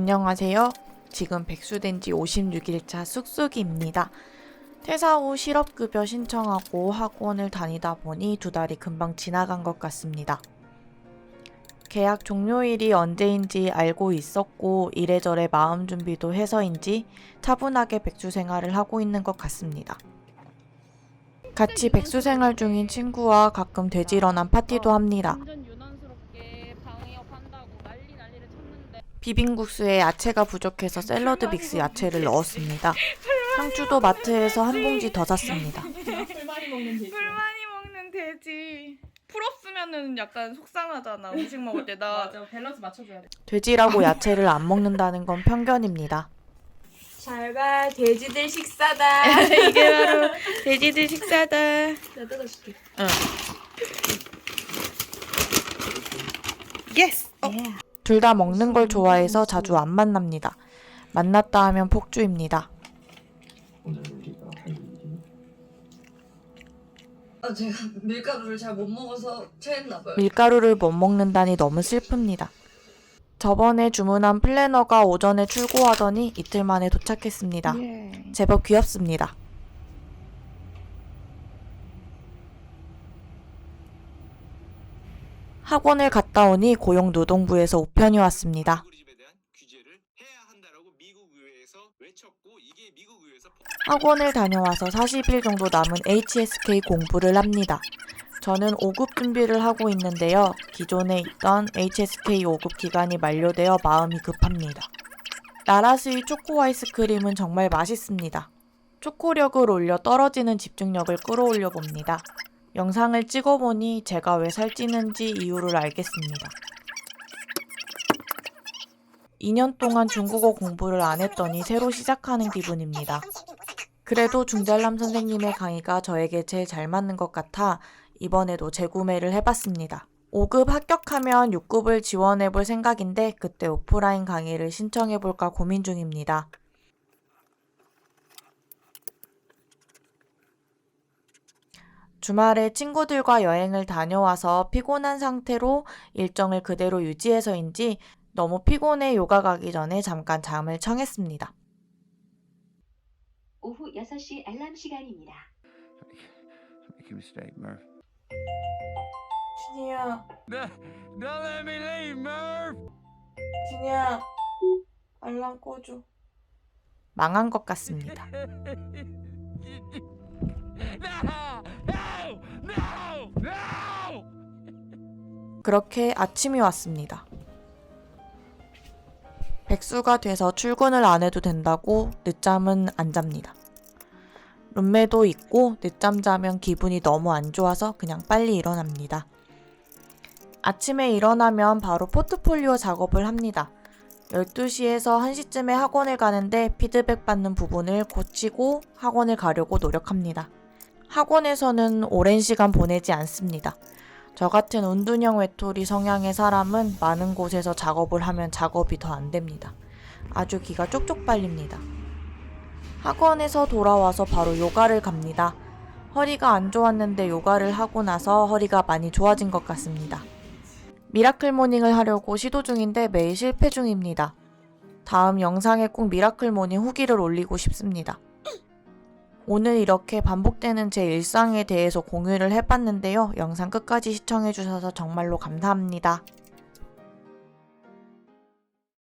안녕하세요. 지금 백수된 지 56일차 쑥쑥이입니다. 퇴사 후 실업급여 신청하고 학원을 다니다 보니 두 달이 금방 지나간 것 같습니다. 계약 종료일이 언제인지 알고 있었고 이래저래 마음 준비도 해서인지 차분하게 백수 생활을 하고 있는 것 같습니다. 같이 백수 생활 중인 친구와 가끔 되지런한 파티도 합니다. 완전 유난스럽게 방위업 한다고 난리 난리를 쳤는데 비빔국수에 야채가 부족해서 샐러드 믹스 야채를 넣었습니다. 상추도 마트에서 한 봉지 더 샀습니다. 불만이 먹는 돼지. 불만이 먹는 돼지. 풀 없으면은 약간 속상하잖아. 음식 먹을 때 나. 맞아 밸런스 맞춰줘야 돼. 돼지라고 야채를 안 먹는다는 건 편견입니다. 잘 봐, 돼지들 식사다. 이게 바로 돼지들 식사다. 내가 뜯어줄게. 예스. 어. 둘 다 먹는 걸 좋아해서 자주 안 만납니다. 만났다 하면 폭주입니다. 아, 제가 밀가루를 잘 못 먹어서 체했나 봐요. 밀가루를 못 먹는다니 너무 슬픕니다. 저번에 주문한 플래너가 오전에 출고하더니 이틀 만에 도착했습니다. 제법 귀엽습니다. 학원을 갔다 오니 고용노동부에서 우편이 왔습니다. 학원을 다녀와서 40일 정도 남은 HSK 공부를 합니다. 저는 5급 준비를 하고 있는데요. 기존에 있던 HSK 5급 기간이 만료되어 마음이 급합니다. 나라스의 초코 아이스크림은 정말 맛있습니다. 초코력을 올려 떨어지는 집중력을 끌어올려 봅니다. 영상을 찍어보니 제가 왜 살찌는지 이유를 알겠습니다. 2년 동안 중국어 공부를 안 했더니 새로 시작하는 기분입니다. 그래도 중잘남 선생님의 강의가 저에게 제일 잘 맞는 것 같아 이번에도 재구매를 해봤습니다. 5급 합격하면 6급을 지원해볼 생각인데 그때 오프라인 강의를 신청해볼까 고민 중입니다. 주말에 친구들과 여행을 다녀와서 피곤한 상태로 일정을 그대로 유지해서인지 너무 피곤해 요가 가기 전에 잠깐 잠을 청했습니다. 오후 6시 알람 시간입니다. Make a mistake, Murph. 진이야, No, don't let me leave, Murph. 진이야. 알람 꺼줘. 망한 것 같습니다. No, 그렇게 아침이 왔습니다. 백수가 돼서 출근을 안 해도 된다고 늦잠은 안 잡니다. 룸메도 있고 늦잠 자면 기분이 너무 안 좋아서 그냥 빨리 일어납니다. 아침에 일어나면 바로 포트폴리오 작업을 합니다. 12시에서 1시쯤에 학원을 가는데 피드백 받는 부분을 고치고 학원을 가려고 노력합니다. 학원에서는 오랜 시간 보내지 않습니다. 저 같은 운둔형 외톨이 성향의 사람은 많은 곳에서 작업을 하면 작업이 더 안 됩니다. 아주 기가 쪽쪽 빨립니다. 학원에서 돌아와서 바로 요가를 갑니다. 허리가 안 좋았는데 요가를 하고 나서 허리가 많이 좋아진 것 같습니다. 미라클 모닝을 하려고 시도 중인데 매일 실패 중입니다. 다음 영상에 꼭 미라클 모닝 후기를 올리고 싶습니다. 오늘 이렇게 반복되는 제 일상에 대해서 공유를 해봤는데요. 영상 끝까지 시청해주셔서 정말로 감사합니다.